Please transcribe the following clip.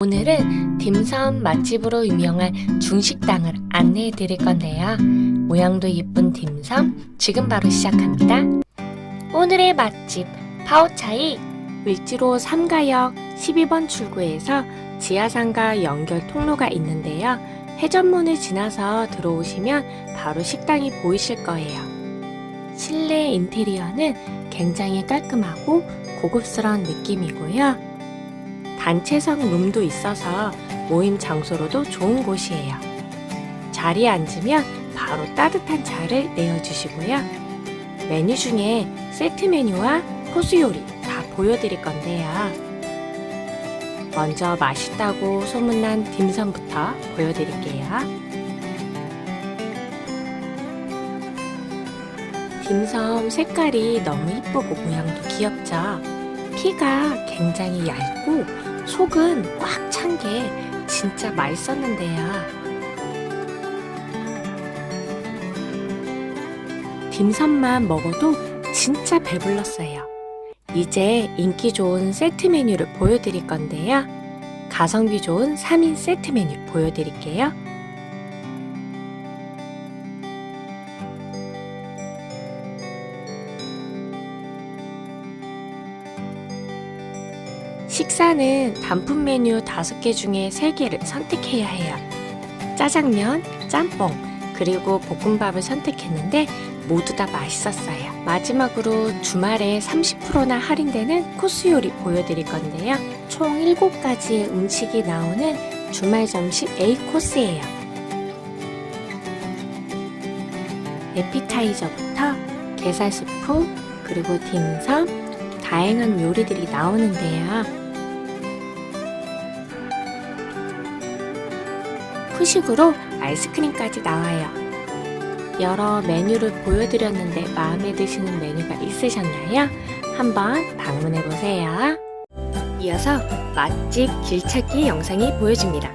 오늘은 딤섬 맛집으로 유명한 중식당을 안내해 드릴 건데요. 모양도 예쁜 딤섬 지금 바로 시작합니다. 오늘의 맛집 파오차이 을지로 3가역 12번 출구에서 지하상가 연결 통로가 있는데요. 회전문을 지나서 들어오시면 바로 식당이 보이실 거예요. 실내 인테리어는 굉장히 깔끔하고 고급스러운 느낌이고요. 단체석 룸도 있어서 모임 장소로도 좋은 곳이에요. 자리에 앉으면 바로 따뜻한 차를 내어주시고요. 메뉴 중에 세트 메뉴와 코스 요리 다 보여드릴 건데요. 먼저 맛있다고 소문난 딤섬부터 보여드릴게요. 딤섬 색깔이 너무 이쁘고 모양도 귀엽죠? 피가 굉장히 얇고 속은 꽉 찬 게 진짜 맛있었는데요. 딤섬만 먹어도 진짜 배불렀어요. 이제 인기 좋은 세트 메뉴를 보여드릴 건데요. 가성비 좋은 3인 세트 메뉴 보여드릴게요. 식사는 단품 메뉴 5개 중에 3개를 선택해야 해요. 짜장면, 짬뽕, 그리고 볶음밥을 선택했는데 모두 다 맛있었어요. 마지막으로 주말에 30%나 할인되는 코스 요리 보여드릴 건데요. 총 7가지의 음식이 나오는 주말 점심 A 코스예요. 에피타이저부터 게살 스프, 그리고 딤섬, 다양한 요리들이 나오는데요. 후식으로 아이스크림까지 나와요. 여러 메뉴를 보여드렸는데 마음에 드시는 메뉴가 있으셨나요? 한번 방문해 보세요. 이어서 맛집 길찾기 영상이 보여집니다.